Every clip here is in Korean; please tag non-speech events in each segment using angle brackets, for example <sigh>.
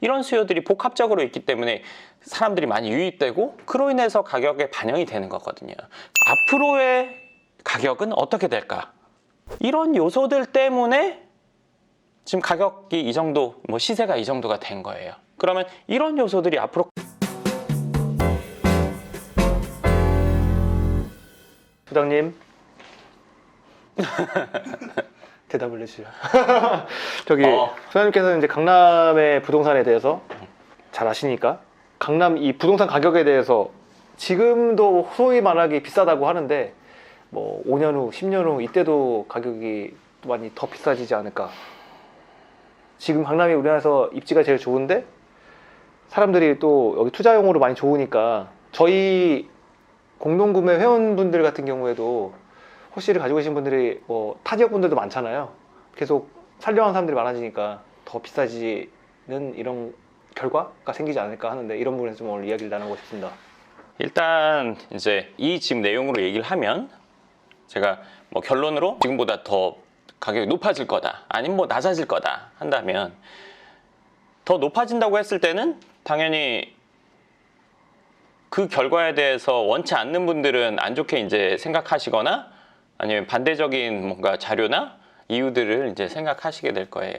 이런 수요들이 복합적으로 있기 때문에 사람들이 많이 유입되고 그로 인해서 가격에 반영이 되는 거거든요. 앞으로의 가격은 어떻게 될까? 이런 요소들 때문에 지금 가격이 이 정도, 뭐 시세가 이 정도가 된 거예요. 그러면 이런 요소들이 앞으로 부장님 <laughs> 대답을 해주세요. <laughs> 저기 어. 소장님께서는 이제 강남의 부동산에 대해서 잘 아시니까 강남 이 부동산 가격에 대해서 지금도 소위 말하기 비싸다고 하는데 뭐 5년 후, 10년 후 이때도 가격이 많이 더 비싸지지 않을까. 지금 강남이 우리나라에서 입지가 제일 좋은데 사람들이 또 여기 투자용으로 많이 좋으니까 저희 공동구매 회원분들 같은 경우에도 호시를 가지고 계신 분들이 뭐 타 지역 분들도 많잖아요. 계속 살려는 사람들이 많아지니까 더 비싸지는 이런 결과가 생기지 않을까 하는데 이런 부분에서 좀 오늘 이야기를 나누고 싶습니다. 일단 이제 이 지금 내용으로 얘기를 하면 제가 뭐 결론으로 지금보다 더 가격이 높아질 거다 아니면 뭐 낮아질 거다 한다면 더 높아진다고 했을 때는 당연히 그 결과에 대해서 원치 않는 분들은 안 좋게 이제 생각하시거나 아니면 반대적인 뭔가 자료나 이유들을 이제 생각하시게 될 거예요.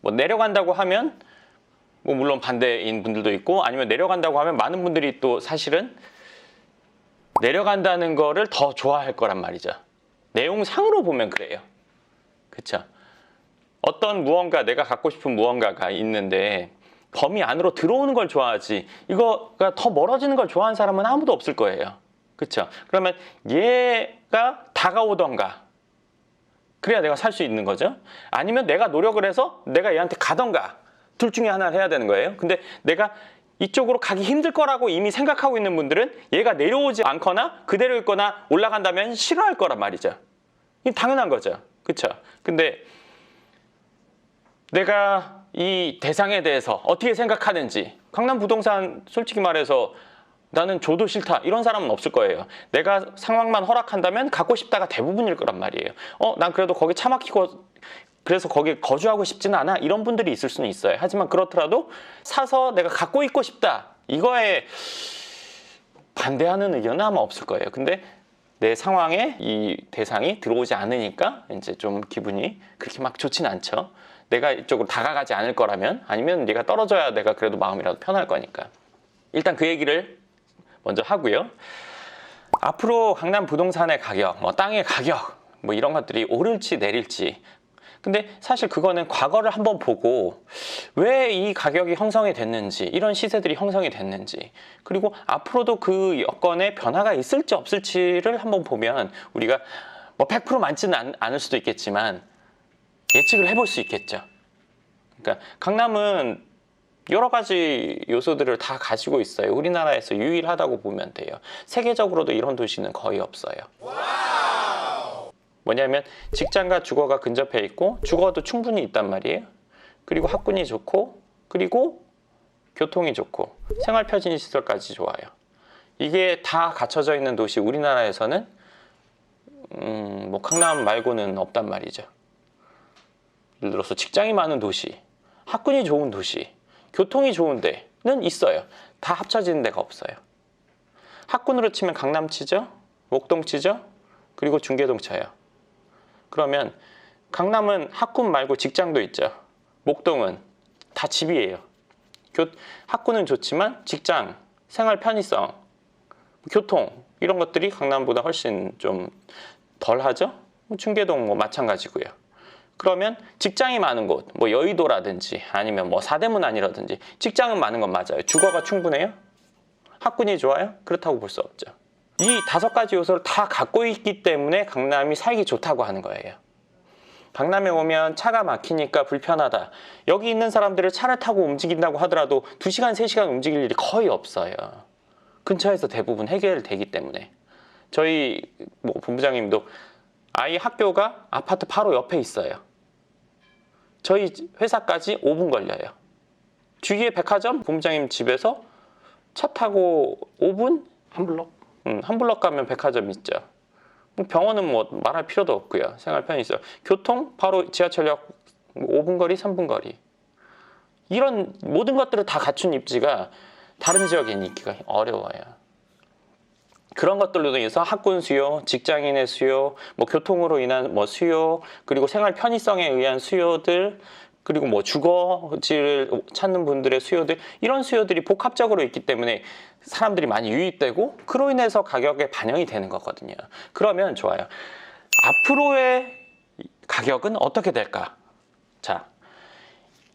뭐 내려간다고 하면 뭐 물론 반대인 분들도 있고 아니면 내려간다고 하면 많은 분들이 또 사실은 내려간다는 거를 더 좋아할 거란 말이죠. 내용상으로 보면 그래요. 그쵸? 어떤 무언가 내가 갖고 싶은 무언가가 있는데 범위 안으로 들어오는 걸 좋아하지 이거가 더 멀어지는 걸 좋아하는 사람은 아무도 없을 거예요. 그쵸? 그러면 얘 가 다가오던가 그래야 내가 살 수 있는 거죠. 아니면 내가 노력을 해서 내가 얘한테 가던가 둘 중에 하나를 해야 되는 거예요. 근데 내가 이쪽으로 가기 힘들 거라고 이미 생각하고 있는 분들은 얘가 내려오지 않거나 그대로 있거나 올라간다면 싫어할 거란 말이죠. 이 당연한 거죠. 그쵸? 근데 내가 이 대상에 대해서 어떻게 생각하는지 강남 부동산 솔직히 말해서 나는 줘도 싫다 이런 사람은 없을 거예요. 내가 상황만 허락한다면 갖고 싶다가 대부분일 거란 말이에요. 어, 난 그래도 거기 차 막히고 그래서 거기 거주하고 싶지는 않아 이런 분들이 있을 수는 있어요. 하지만 그렇더라도 사서 내가 갖고 있고 싶다 이거에 반대하는 의견은 아마 없을 거예요. 근데 내 상황에 이 대상이 들어오지 않으니까 이제 좀 기분이 그렇게 막 좋진 않죠. 내가 이쪽으로 다가가지 않을 거라면 아니면 네가 떨어져야 내가 그래도 마음이라도 편할 거니까. 일단 그 얘기를 먼저 하고요. 앞으로 강남 부동산의 가격, 뭐 땅의 가격, 뭐 이런 것들이 오를지 내릴지. 근데 사실 그거는 과거를 한번 보고 왜 이 가격이 형성이 됐는지, 이런 시세들이 형성이 됐는지, 그리고 앞으로도 그 여건에 변화가 있을지 없을지를 한번 보면 우리가 뭐 100% 많지는 않, 않을 수도 있겠지만 예측을 해볼 수 있겠죠. 그러니까 강남은 여러 가지 요소들을 다 가지고 있어요. 우리나라에서 유일하다고 보면 돼요. 세계적으로도 이런 도시는 거의 없어요. 뭐냐면 직장과 주거가 근접해 있고 주거도 충분히 있단 말이에요. 그리고 학군이 좋고 그리고 교통이 좋고 생활 표준 시설까지 좋아요. 이게 다 갖춰져 있는 도시 우리나라에서는 음, 뭐 강남 말고는 없단 말이죠. 예를 들어서 직장이 많은 도시, 학군이 좋은 도시, 교통이 좋은 데는 있어요. 다 합쳐지는 데가 없어요. 학군으로 치면 강남 치죠, 목동 치죠, 그리고 중계동 쳐요. 그러면 강남은 학군 말고 직장도 있죠. 목동은 다 집이에요. 교, 학군은 좋지만 직장, 생활 편의성, 교통 이런 것들이 강남보다 훨씬 좀 덜하죠. 뭐 중계동 뭐 마찬가지고요. 그러면 직장이 많은 곳, 뭐 여의도라든지 아니면 뭐 사대문 아니라든지 직장은 많은 건 맞아요. 주거가 충분해요? 학군이 좋아요? 그렇다고 볼 수 없죠. 이 다섯 가지 요소를 다 갖고 있기 때문에 강남이 살기 좋다고 하는 거예요. 강남에 오면 차가 막히니까 불편하다. 여기 있는 사람들을 차를 타고 움직인다고 하더라도 2시간, 3시간 움직일 일이 거의 없어요. 근처에서 대부분 해결되기 때문에. 저희 뭐 본부장님도 아이 학교가 아파트 바로 옆에 있어요. 저희 회사까지 5분 걸려요. 주위에 백화점 본부장님 집에서 차 타고 5분? 한 블럭? 음, 한 블럭 가면 백화점 있죠. 뭐 병원은 뭐 말할 필요도 없고요. 생활 편의성. 교통 바로 지하철역 5분 거리, 3분 거리. 이런 모든 것들을 다 갖춘 입지가 다른 지역에 있기가 어려워요. 그런 것들로 인해서 학군 수요, 직장인의 수요, 뭐 교통으로 인한 뭐 수요, 그리고 생활 편의성에 의한 수요들, 그리고 뭐 주거지를 찾는 분들의 수요들 이런 수요들이 복합적으로 있기 때문에 사람들이 많이 유입되고 그로 인해서 가격에 반영이 되는 거거든요. 그러면 좋아요. 앞으로의 가격은 어떻게 될까? 자,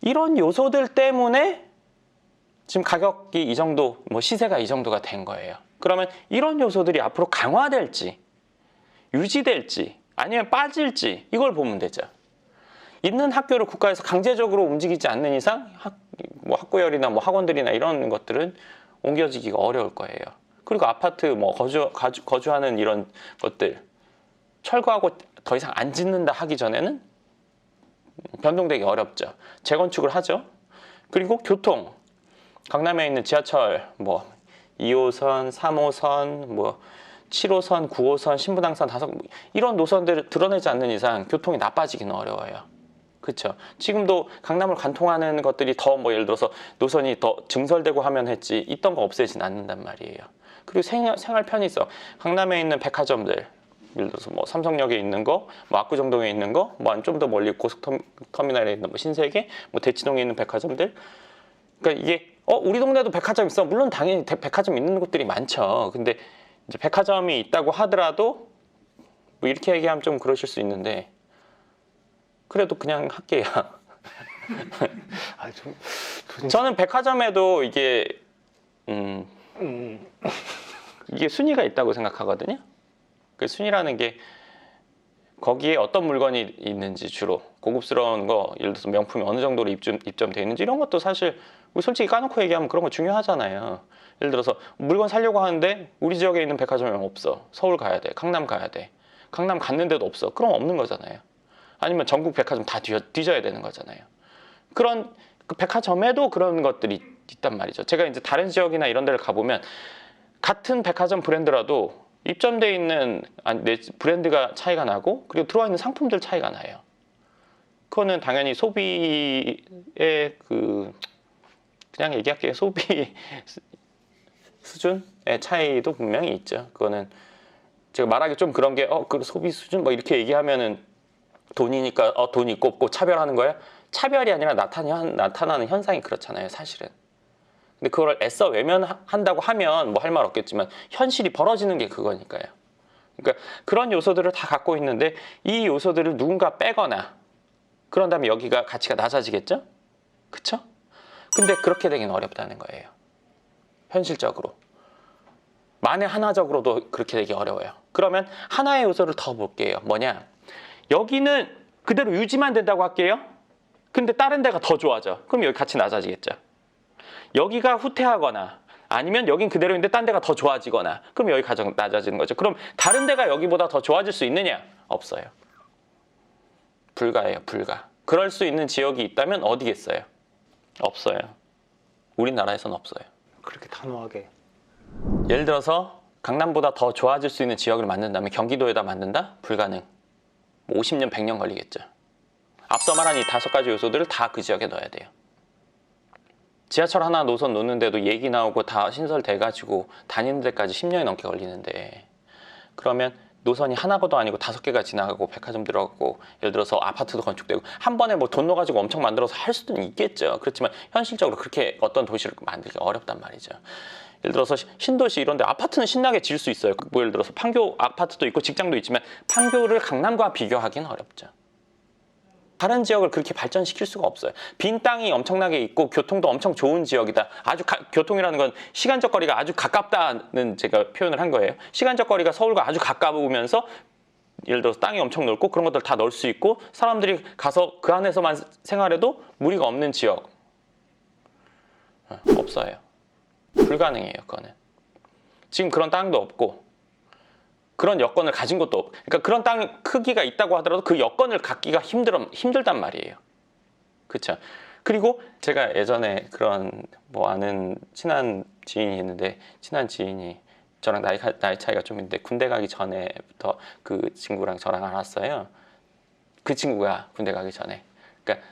이런 요소들 때문에 지금 가격이 이 정도, 뭐 시세가 이 정도가 된 거예요. 그러면 이런 요소들이 앞으로 강화될지, 유지될지, 아니면 빠질지, 이걸 보면 되죠. 있는 학교를 국가에서 강제적으로 움직이지 않는 이상, 학, 뭐 학구열이나 뭐 학원들이나 이런 것들은 옮겨지기가 어려울 거예요. 그리고 아파트 뭐 거주, 거주, 거주하는 이런 것들, 철거하고 더 이상 안 짓는다 하기 전에는 변동되기 어렵죠. 재건축을 하죠. 그리고 교통, 강남에 있는 지하철 뭐 2호선, 3호선, 뭐 7호선, 9호선, 신부당선 다섯 이런 노선들을 드러내지 않는 이상 교통이 나빠지기는 어려워요. 그렇죠. 지금도 강남을 관통하는 것들이 더 뭐 예를 들어서 노선이 더 증설되고 하면 했지 있던 거 없애진 않는단 말이에요. 그리고 생활, 생활 편의성 강남에 있는 백화점들 예를 들어서 뭐 삼성역에 있는 거, 뭐 압구정동에 있는 거, 뭐 좀 더 멀리 고속터미널에 있는 뭐 신세계, 뭐 대치동에 있는 백화점들 그러니까 이게 어 우리 동네도 백화점 있어. 물론 당연히 대- 백화점 있는 곳들이 많죠. 근데 이제 백화점이 있다고 하더라도 뭐 이렇게 얘기하면 좀 그러실 수 있는데 그래도 그냥 할게요. <laughs> 아, 좀, 좀 저는 백화점에도 이게 음 음, 이게 순위가 있다고 생각하거든요. 그 순위라는 게 거기에 어떤 물건이 있는지 주로 고급스러운 거 예를 들어서 명품이 어느 정도로 입점 입점돼 있는지 이런 것도 사실 우리 솔직히 까놓고 얘기하면 그런 거 중요하잖아요. 예를 들어서 물건 사려고 하는데 우리 지역에 있는 백화점이 없어. 서울 가야 돼. 강남 가야 돼. 강남 갔는데도 없어. 그럼 없는 거잖아요. 아니면 전국 백화점 다 뒤져, 뒤져야 되는 거잖아요. 그런 그 백화점에도 그런 것들이 있단 말이죠. 제가 이제 다른 지역이나 이런 데를 가보면 같은 백화점 브랜드라도 입점돼 있는 내 브랜드가 차이가 나고 그리고 들어와 있는 상품들 차이가 나요. 그거는 당연히 소비의 그 그냥 얘기할게요. 소비 수- <laughs> 수준의 차이도 분명히 있죠. 그거는 제가 말하기 좀 그런 게 어 그 소비 수준 뭐 이렇게 얘기하면은 돈이니까 어 돈이 있고 없고 차별하는 거야? 차별이 아니라 나타나는 나타나는 현상이 그렇잖아요. 사실은. 근데 그걸 애써 외면한다고 하면 뭐 할 말 없겠지만 현실이 벌어지는 게 그거니까요. 그러니까 그런 요소들을 다 갖고 있는데 이 요소들을 누군가 빼거나 그런 다음에 여기가 가치가 낮아지겠죠? 그쵸? 근데 그렇게 되긴 어렵다는 거예요. 현실적으로. 만에 하나적으로도 그렇게 되기 어려워요. 그러면 하나의 요소를 더 볼게요. 뭐냐? 여기는 그대로 유지만 된다고 할게요. 근데 다른 데가 더 좋아져. 그럼 여기 가치 낮아지겠죠. 여기가 후퇴하거나 아니면 여긴 그대로인데 딴 데가 더 좋아지거나 그럼 여기 가장 낮아지는 거죠. 그럼 다른 데가 여기보다 더 좋아질 수 있느냐? 없어요. 불가예요, 불가. 그럴 수 있는 지역이 있다면 어디겠어요? 없어요. 우리나라에서는 없어요. 그렇게 단호하게. 예를 들어서 강남보다 더 좋아질 수 있는 지역을 만든다면 경기도에다 만든다? 불가능. 뭐 50년, 100년 걸리겠죠. 앞서 말한 이 다섯 가지 요소들을 다 그 지역에 넣어야 돼요. 지하철 하나 노선 놓는데도 얘기 나오고 다 신설돼가지고 다니는 데까지 10년이 넘게 걸리는데 그러면 노선이 하나가도 아니고 다섯 개가 지나가고 백화점 들어가고 예를 들어서 아파트도 건축되고 한 번에 뭐 돈 넣어가지고 엄청 만들어서 할 수는 있겠죠. 그렇지만 현실적으로 그렇게 어떤 도시를 만들기 어렵단 말이죠. 예를 들어서 시- 신도시 이런 데 아파트는 신나게 지을 수 있어요. 뭐 예를 들어서 판교 아파트도 있고 직장도 있지만 판교를 강남과 비교하기는 어렵죠. 다른 지역을 그렇게 발전시킬 수가 없어요. 빈 땅이 엄청나게 있고 교통도 엄청 좋은 지역이다. 아주 가- 교통이라는 건 시간적 거리가 아주 가깝다는 제가 표현을 한 거예요. 시간적 거리가 서울과 아주 가까우면서 예를 들어서 땅이 엄청 넓고 그런 것들 다 넣을 수 있고 사람들이 가서 그 안에서만 생활해도 무리가 없는 지역 어, 없어요. 불가능해요. 그거는 지금 그런 땅도 없고 그런 여건을 가진 것도 없. 그러니까 그런 땅 크기가 있다고 하더라도 그 여건을 갖기가 힘들어 힘들단 말이에요. 그렇죠. 그리고 제가 예전에 그런 뭐 아는 친한 지인이 있는데 친한 지인이 저랑 나이 가- 나이 차이가 좀 있는데 군대 가기 전에부터 그 친구랑 저랑 알았어요. 그 친구가 군대 가기 전에. 그러니까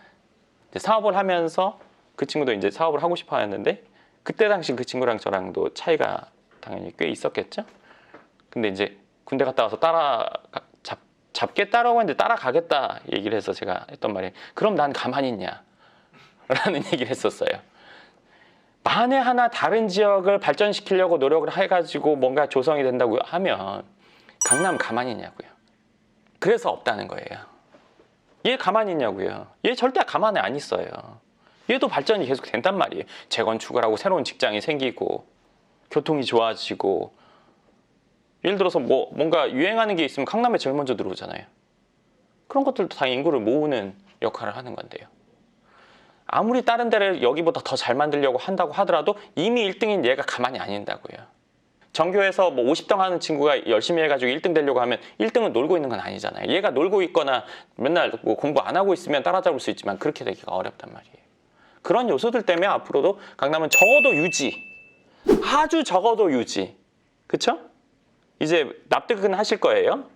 사업을 하면서 그 친구도 이제 사업을 하고 싶어 했는데 그때 당시 그 친구랑 저랑도 차이가 당연히 꽤 있었겠죠. 근데 이제 군대 갔다 와서 따라 잡, 잡게 따라오고 했는데 따라가겠다 얘기를 해서 제가 했던 말이 그럼 난 가만히 있냐 <laughs> 라는 얘기를 했었어요. 만에 하나 다른 지역을 발전시키려고 노력을 해가지고 뭔가 조성이 된다고 하면 강남 가만히 있냐고요. 그래서 없다는 거예요. 얘 가만히 있냐고요. 얘 절대 가만히 안 있어요. 얘도 발전이 계속 된단 말이에요. 재건축을 하고 새로운 직장이 생기고 교통이 좋아지고 예를 들어서 뭐 뭔가 유행하는 게 있으면 강남에 제일 먼저 들어오잖아요. 그런 것들도 다 인구를 모으는 역할을 하는 건데요. 아무리 다른 데를 여기보다 더 잘 만들려고 한다고 하더라도 이미 1등인 얘가 가만히 안 있다고요. 전교에서 뭐 50등 하는 친구가 열심히 해가지고 1등 되려고 하면 1등은 놀고 있는 건 아니잖아요. 얘가 놀고 있거나 맨날 뭐 공부 안 하고 있으면 따라잡을 수 있지만 그렇게 되기가 어렵단 말이에요. 그런 요소들 때문에 앞으로도 강남은 적어도 유지, 아주 적어도 유지, 그쵸? 이제 납득은 하실 거예요.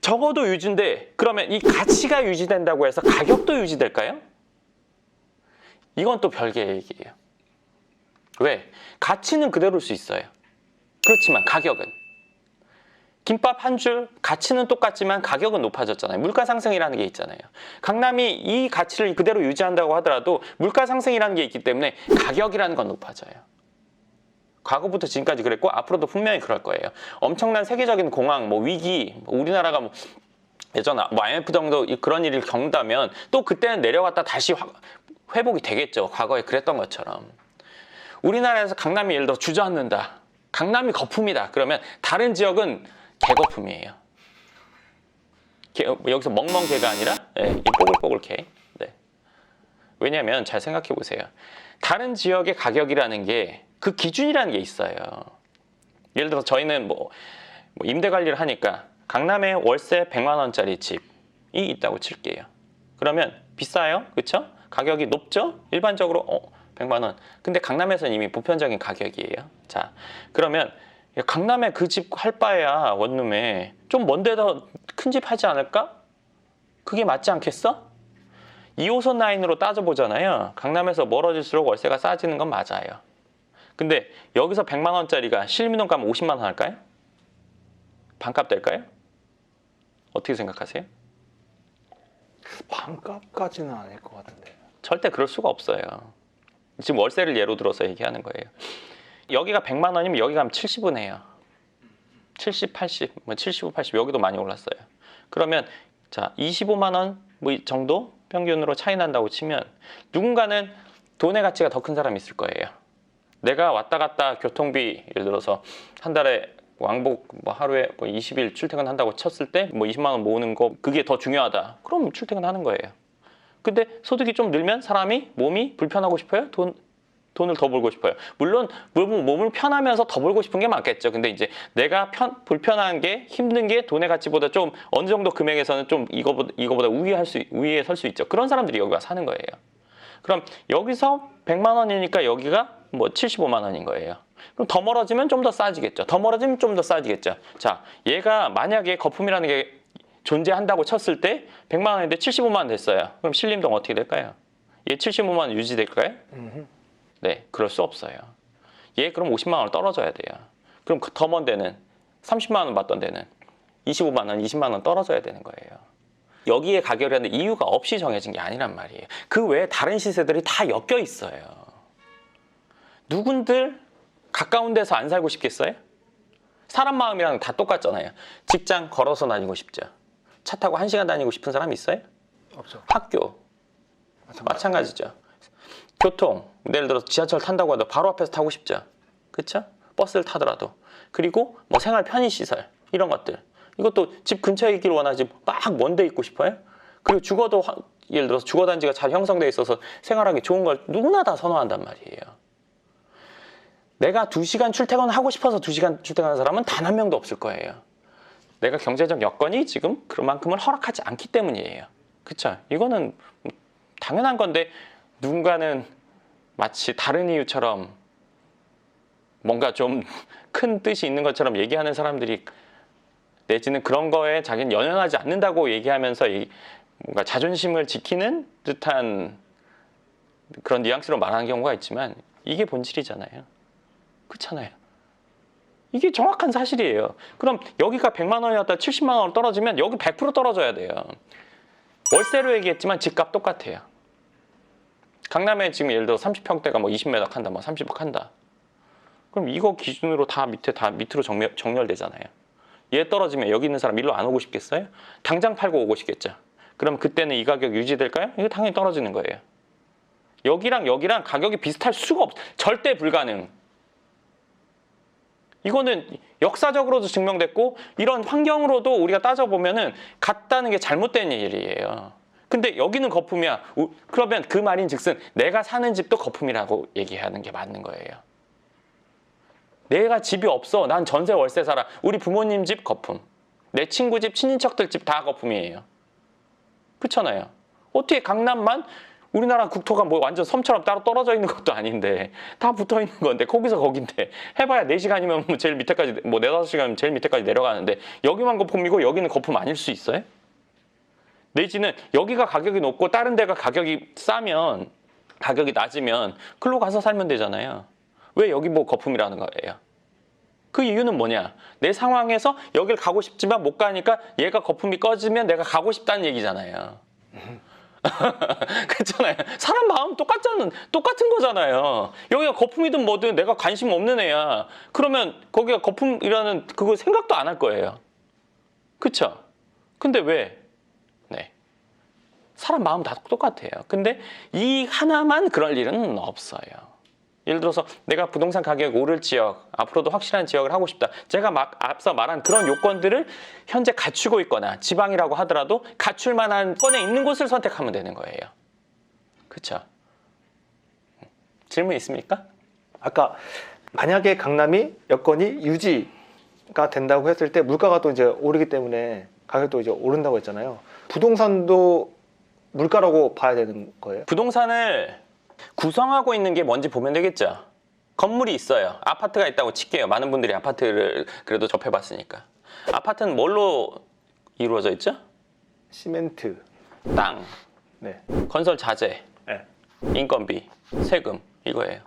적어도 유지인데 그러면 이 가치가 유지된다고 해서 가격도 유지될까요? 이건 또 별개의 얘기예요. 왜? 가치는 그대로일 수 있어요. 그렇지만 가격은 김밥 한 줄 가치는 똑같지만 가격은 높아졌잖아요. 물가 상승이라는 게 있잖아요. 강남이 이 가치를 그대로 유지한다고 하더라도 물가 상승이라는 게 있기 때문에 가격이라는 건 높아져요. 과거부터 지금까지 그랬고 앞으로도 분명히 그럴 거예요. 엄청난 세계적인 공황, 뭐 위기, 뭐 우리나라가 뭐 예전 뭐 IMF 정도 이- 그런 일을 겪는다면 또 그때는 내려갔다 다시 화- 회복이 되겠죠. 과거에 그랬던 것처럼. 우리나라에서 강남이 예를 들어 주저앉는다. 강남이 거품이다. 그러면 다른 지역은 개거품이에요. 개- 여기서 멍멍개가 아니라 예, 이 뽀글뽀글 개. 네. 왜냐하면 잘 생각해 보세요. 다른 지역의 가격이라는 게 그 기준이라는 게 있어요. 예를 들어 저희는 뭐, 뭐 임대 관리를 하니까 강남에 월세 100만 원짜리 집이 있다고 칠게요. 그러면 비싸요, 그렇죠? 가격이 높죠? 일반적으로 어, 100만 원. 근데 강남에서는 이미 보편적인 가격이에요. 자, 그러면 야, 강남에 그 집 할 바에야 원룸에 좀 먼데 더 큰 집 하지 않을까? 그게 맞지 않겠어? 2호선 라인으로 따져보잖아요. 강남에서 멀어질수록 월세가 싸지는 건 맞아요. 근데 여기서 100만 원짜리가 실민원 가면 50만 원 할까요? 반값 될까요? 어떻게 생각하세요? 반값까지는 아닐 것 같은데. 절대 그럴 수가 없어요. 지금 월세를 예로 들어서 얘기하는 거예요. 여기가 100만 원이면 여기 가면 70은 해요. 70, 80, 뭐 75, 80 여기도 많이 올랐어요. 그러면 자 25만 원 뭐 정도 평균으로 차이 난다고 치면 누군가는 돈의 가치가 더 큰 사람이 있을 거예요. 내가 왔다 갔다 교통비 예를 들어서 한 달에 왕복 뭐 하루에 뭐 20일 출퇴근한다고 쳤을 때 뭐 20만 원 모으는 거 그게 더 중요하다. 그럼 출퇴근하는 거예요. 근데 소득이 좀 늘면 사람이 몸이 불편하고 싶어요? 돈 돈을 더 벌고 싶어요. 물론 몸- 몸을 편하면서 더 벌고 싶은 게 맞겠죠. 근데 이제 내가 편, 불편한 게 힘든 게 돈의 가치보다 좀 어느 정도 금액에서는 좀 이거보다 이거보다 우위할 수 우위에 설 수 있죠. 그런 사람들이 여기 와 사는 거예요. 그럼 여기서 100만 원이니까 여기가 뭐 75만 원인 거예요. 그럼 더 멀어지면 좀 더 싸지겠죠. 더 멀어지면 좀 더 싸지겠죠. 자, 얘가 만약에 거품이라는 게 존재한다고 쳤을 때 100만 원인데 75만 원 됐어요. 그럼 신림동 어떻게 될까요? 얘 75만 원 유지될까요? 네, 그럴 수 없어요. 얘 그럼 50만 원 떨어져야 돼요. 그럼 그더먼 데는 30만 원 받던 데는 25만 원, 20만 원 떨어져야 되는 거예요. 여기에 가격이라는 이유가 없이 정해진 게 아니란 말이에요. 그 외에 다른 시세들이 다 엮여 있어요. 누군들 가까운 데서 안 살고 싶겠어요? 사람 마음이랑 다 똑같잖아요. 직장 걸어서 다니고 싶죠. 차 타고 한 시간 다니고 싶은 사람 있어요? 없죠. 학교 마찬가지 죠. 교통 예를 들어 지하철 탄다고 하도 바로 앞에서 타고 싶죠. 그렇죠? 버스를 타더라도 그리고 뭐 생활 편의 시설 이런 것들 이것도 집 근처에 있길 원하지 막 먼데 있고 싶어요. 그리고 주거도 화- 예를 들어서 주거 단지가 잘 형성돼 있어서 생활하기 좋은 걸 누구나 다 선호한단 말이에요. 내가 두 시간 출퇴근하고 싶어서 두 시간 출퇴근하는 사람은 단 한 명도 없을 거예요. 내가 경제적 여건이 지금 그만큼을 허락하지 않기 때문이에요. 그쵸? 이거는 당연한 건데 누군가는 마치 다른 이유처럼 뭔가 좀 <laughs> 큰 뜻이 있는 것처럼 얘기하는 사람들이 내지는 그런 거에 자기는 연연하지 않는다고 얘기하면서 이 뭔가 자존심을 지키는 듯한 그런 뉘앙스로 말하는 경우가 있지만 이게 본질이잖아요. 그렇잖아요. 이게 정확한 사실이에요. 그럼 여기가 100만 원이었다 70만 원 떨어지면 여기 100% 떨어져야 돼요. 월세로 얘기했지만 집값 똑같아요. 강남에 지금 예를 들어 30평대가 뭐 20m 한다, 뭐 30억 한다. 그럼 이거 기준으로 다 밑에 다 밑으로 정렬, 정렬되잖아요. 얘 떨어지면 여기 있는 사람 일로 안 오고 싶겠어요? 당장 팔고 오고 싶겠죠. 그럼 그때는 이 가격 유지될까요? 이거 당연히 떨어지는 거예요. 여기랑 여기랑 가격이 비슷할 수가 없, 절대 불가능. 이거는 역사적으로도 증명됐고 이런 환경으로도 우리가 따져보면은 같다는 게 잘못된 일이에요. 근데 여기는 거품이야. 우- 그러면 그 말인 즉슨 내가 사는 집도 거품이라고 얘기하는 게 맞는 거예요. 내가 집이 없어. 난 전세 월세 살아. 우리 부모님 집 거품. 내 친구 집, 친인척들 집 다 거품이에요. 그렇잖아요. 어떻게 강남만 우리나라 국토가 뭐 완전 섬처럼 따로 떨어져 있는 것도 아닌데 다 붙어 있는 건데 거기서 거긴데 해봐야 4시간이면 뭐 제일 밑에까지 뭐 4, 5시간이면 제일 밑에까지 내려가는데 여기만 거품이고 여기는 거품 아닐 수 있어요? 내지는 여기가 가격이 높고 다른 데가 가격이 싸면 가격이 낮으면 글로 가서 살면 되잖아요. 왜 여기 뭐 거품이라는 거예요? 그 이유는 뭐냐? 내 상황에서 여길 가고 싶지만 못 가니까 얘가 거품이 꺼지면 내가 가고 싶다는 얘기잖아요. <laughs> 그렇잖아요. 사람 마음 똑같잖아. 똑같은 거잖아요. 여기가 거품이든 뭐든 내가 관심 없는 애야. 그러면 거기가 거품이라는 그거 생각도 안 할 거예요. 그쵸? 근데 왜? 네. 사람 마음 다 똑같아요. 근데 이 하나만 그럴 일은 없어요. 예를 들어서 내가 부동산 가격이 오를 지역, 앞으로도 확실한 지역을 하고 싶다. 제가 막 앞서 말한 그런 요건들을 현재 갖추고 있거나 지방이라고 하더라도 갖출 만한 건에 있는 곳을 선택하면 되는 거예요. 그렇죠? 질문 있습니까? 아까 만약에 강남이 여건이 유지가 된다고 했을 때 물가가 또 이제 오르기 때문에 가격도 이제 오른다고 했잖아요. 부동산도 물가라고 봐야 되는 거예요. 부동산을 구성하고 있는 게 뭔지 보면 되겠죠. 건물이 있어요. 아파트가 있다고 칠게요. 많은 분들이 아파트를 그래도 접해봤으니까. 아파트는 뭘로 이루어져 있죠? 시멘트. 땅, 네. 건설 자재, 네. 인건비, 세금 이거예요.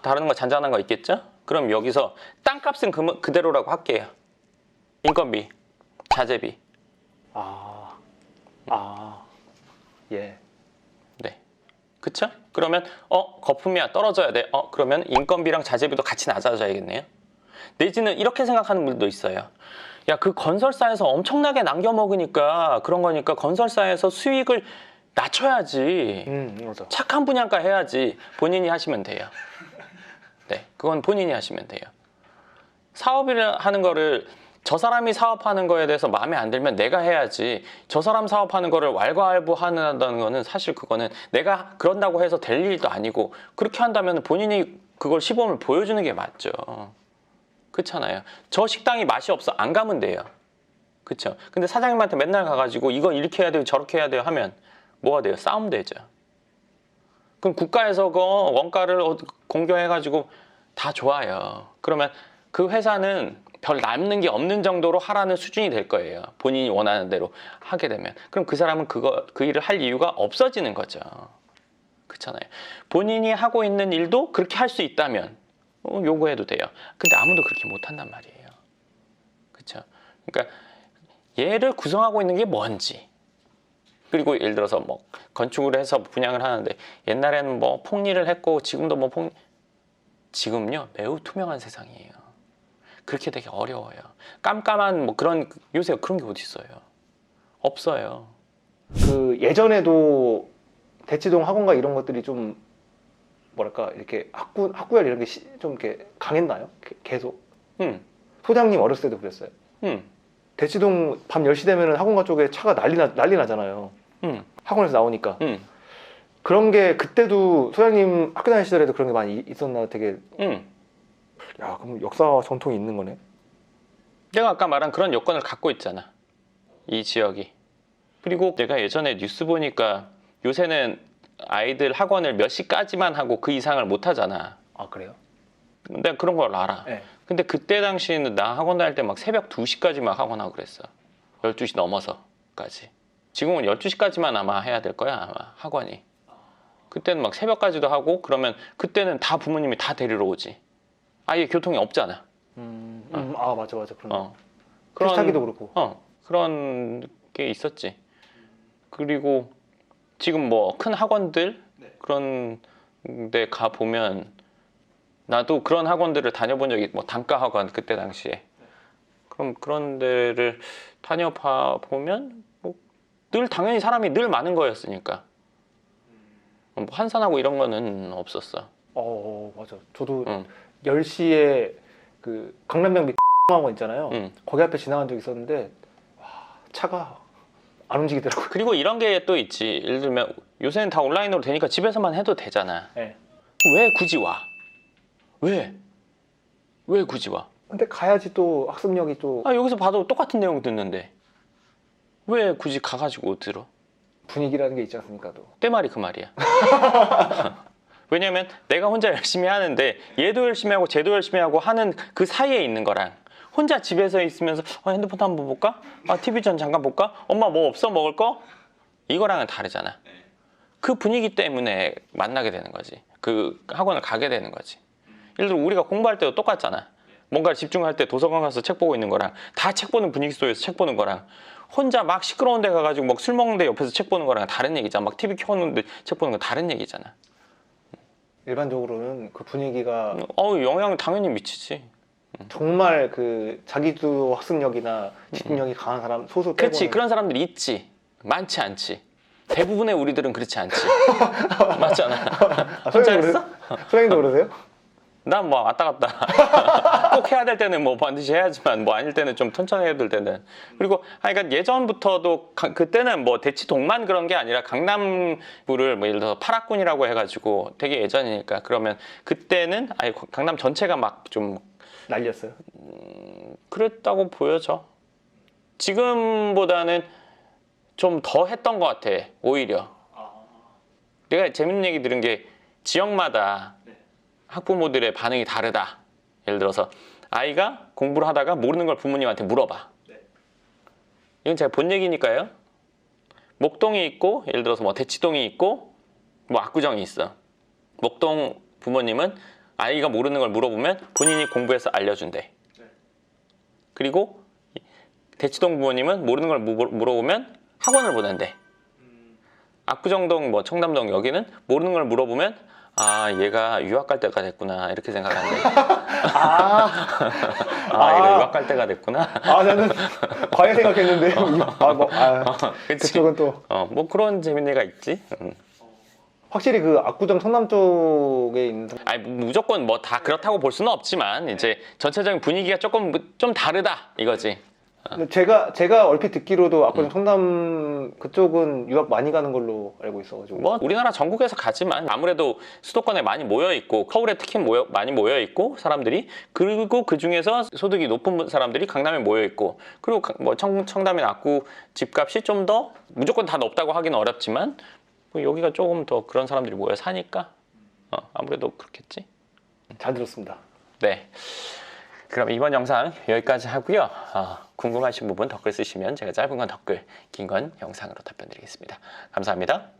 다른 거 잔잔한 거 있겠죠? 그럼 여기서 땅값은 그, 그대로라고 할게요. 인건비, 자재비. 아. 아. 예. 네. 그쵸? 그러면 어 거품이야 떨어져야 돼. 어 그러면 인건비랑 자재비도 같이 낮아져야겠네요. 내지는 이렇게 생각하는 분들도 있어요. 야 그 건설사에서 엄청나게 남겨 먹으니까 그런 거니까 건설사에서 수익을 낮춰야지. 음, 맞아. 착한 분양가 해야지 본인이 하시면 돼요. 네, 그건 본인이 하시면 돼요. 사업을 하는 거를 저 사람이 사업하는 거에 대해서 마음에 안 들면 내가 해야지. 저 사람 사업하는 거를 왈가왈부하는 거는 사실 그거는 내가 그런다고 해서 될 일도 아니고 그렇게 한다면 본인이 그걸 시범을 보여주는 게 맞죠. 그렇잖아요. 저 식당이 맛이 없어 안 가면 돼요. 그렇죠. 근데 사장님한테 맨날 가가지고 이거 이렇게 해야 돼요, 저렇게 해야 돼요 하면 뭐가 돼요? 싸움 되죠. 그럼 국가에서 그 원가를 어- 공개해가지고 다 좋아요. 그러면 그 회사는 별 남는 게 없는 정도로 하라는 수준이 될 거예요. 본인이 원하는 대로 하게 되면. 그럼 그 사람은 그거, 그 일을 할 이유가 없어지는 거죠. 그렇잖아요. 본인이 하고 있는 일도 그렇게 할 수 있다면 어, 요구해도 돼요. 근데 아무도 그렇게 못 한단 말이에요. 그렇죠? 그러니까 얘를 구성하고 있는 게 뭔지 그리고 예를 들어서 뭐 건축을 해서 분양을 하는데 옛날에는 뭐 폭리를 했고 지금도 뭐 폭, 지금요 매우 투명한 세상이에요. 그렇게 되게 어려워요. 깜깜한 뭐 그런 요새 그런 게 어디 있어요? 없어요. 그 예전에도 대치동 학원가 이런 것들이 좀 뭐랄까 이렇게 학구 학구열 이런 게 좀 이렇게 강했나요? 게- 계속 음, 소장님 어렸을 때도 그랬어요. 음, 대치동 밤 10시 되면은 학원가 쪽에 차가 난리 나 난리 나잖아요. 음, 학원에서 나오니까 음, 그런 게 그때도 소장님 학교 다닐 시절에도 그런 게 많이 이- 있었나 되게 음. 야 그럼 역사 전통이 있는 거네. 내가 아까 말한 그런 여건을 갖고 있잖아. 이 지역이. 그리고 내가 예전에 뉴스 보니까 요새는 아이들 학원을 몇 시까지만 하고 그 이상을 못 하잖아. 아 그래요? 내가 그런 걸 알아. 네. 근데 그때 당시에는 나 학원 다닐 때 막 새벽 2시까지 막 학원 하고 그랬어. 12시 넘어서까지. 지금은 12시까지만 아마 해야 될 거야, 아마 학원이. 그때는 막 새벽까지도 하고 그러면 그때는 다 부모님이 다 데리러 오지. 아예 교통이 없잖아. 음, 음, 아 맞아 맞아 그런 어. 그런 타기도 그렇고 어 그런 게 있었지. 그리고 지금 뭐 큰 학원들 그런 데 가 보면 나도 그런 학원들을 다녀본 적이 뭐 단과 학원 그때 당시에 그럼 그런 데를 다녀봐 보면 뭐 늘 당연히 사람이 늘 많은 거였으니까 뭐 한산하고 이런 거는 없었어. 어 맞아 저도 응. 10시에 그 강남역 밑 학원 <laughs> 있잖아요 응. 거기 앞에 지나간 적 있었는데 와, 차가 안 움직이더라고요 <laughs> 그리고 이런 게 또 있지. 예를 들면 요새는 다 온라인으로 되니까 집에서만 해도 되잖아. 네. 왜 굳이 와? 왜? 왜 굳이 와? 근데 가야지 또 학습력이 또 아 여기서 봐도 똑같은 내용 듣는데 왜 굳이 가가지고 들어? 분위기라는 게 있지 않습니까 또 때 말이 그 말이야. <laughs> 왜냐면 내가 혼자 열심히 하는데 얘도 열심히 하고 쟤도 열심히 하고 하는 그 사이에 있는 거랑 혼자 집에서 있으면서 어, 핸드폰 한번 볼까? 아 TV 전 잠깐 볼까? 엄마 뭐 없어 먹을 거? 이거랑은 다르잖아. 그 분위기 때문에 만나게 되는 거지. 그 학원을 가게 되는 거지. 예를 들어 우리가 공부할 때도 똑같잖아. 뭔가 집중할 때 도서관 가서 책 보고 있는 거랑 다 책 보는 분위기 속에서 책 보는 거랑 혼자 막 시끄러운 데 가가지고 막 술 먹는데 옆에서 책 보는 거랑 다른 얘기잖아. 막 TV 켜놓는데 책 보는 거 다른 얘기잖아. 일반적으로는 그 분위기가 어우 영향 당연히 미치지. 정말 그 자기주도 학습력이나 집중력이 강한 사람 소수 그렇지 빼고는 그런 사람들이 있지. 많지 않지. 대부분의 우리들은 그렇지 않지. <laughs> 맞잖아. 아, 혼자 했어? 소장님도 그러세요? 난 뭐 왔다 갔다. <laughs> 꼭 해야 될 때는 뭐 반드시 해야지만 뭐 아닐 때는 좀 천천히 해야 될 때는. 그리고 아 그러니까 예전부터도 가- 그때는 뭐 대치 동만 그런 게 아니라 강남구를 뭐 예를 들어서 파락군이라고 해가지고 되게 예전이니까 그러면 그때는 아예 강남 전체가 막좀 난리였어요? 그랬다고 보여져. 지금보다는 좀 더 했던 것 같아 오히려. 내가 재밌는 얘기 들은 게 지역마다 학부모들의 반응이 다르다. 예를 들어서 아이가 공부를 하다가 모르는 걸 부모님한테 물어봐. 이건 제가 본 얘기니까요. 목동이 있고 예를 들어서 뭐 대치동이 있고 뭐 압구정이 있어. 목동 부모님은 아이가 모르는 걸 물어보면 본인이 공부해서 알려준대. 그리고 대치동 부모님은 모르는 걸 무- 물어보면 학원을 보낸대. 압구정동 뭐 청담동 여기는 모르는 걸 물어보면 아 얘가 유학 갈 때가 됐구나 이렇게 생각한대. 아, <laughs> 아 얘가 아. 유학 갈 때가 됐구나. 아 나는 과외 생각했는데 <laughs> 아, 뭐, 아, <laughs> 그치. 그쪽은 또 어 뭐 그런 재밌는 애가 있지. 응. 확실히 그 압구정 성남 쪽에 있는 아니 무조건 뭐 다 그렇다고 볼 수는 없지만 이제 전체적인 분위기가 조금 좀 다르다 이거지. 근데 제가 제가 얼핏 듣기로도 압구정 음. 성남 그쪽은 유학 많이 가는 걸로 알고 있어가지고 뭐 우리나라 전국에서 가지만 아무래도 수도권에 많이 모여 있고 서울에 특히 모여 많이 모여 있고 사람들이 그리고 그 중에서 소득이 높은 사람들이 강남에 모여 있고 그리고 가- 뭐 청, 청담이나 압구 집값이 좀 더 무조건 다 높다고 하기는 어렵지만 뭐 여기가 조금 더 그런 사람들이 모여 사니까 어, 아무래도 그렇겠지. 잘 들었습니다. 네. 그럼 이번 영상 여기까지 하고요. 어, 궁금하신 부분 댓글 쓰시면 제가 짧은 건 댓글, 긴 건 영상으로 답변 드리겠습니다. 감사합니다.